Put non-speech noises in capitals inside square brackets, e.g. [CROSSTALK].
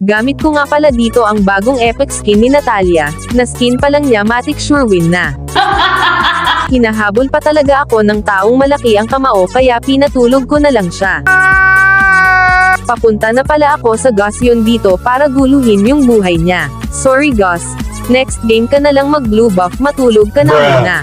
Gamit ko nga pala dito ang bagong epic skin ni Natalia, na skin pa lang niya matik sure win na. [LAUGHS] Hinahabol pa talaga ako ng taong malaki ang kamao kaya pinatulog ko na lang siya. Papunta na pala ako sa Gus yun dito para guluhin yung buhay niya. Sorry Gus, next game ka na lang mag blue buff matulog ka na muna.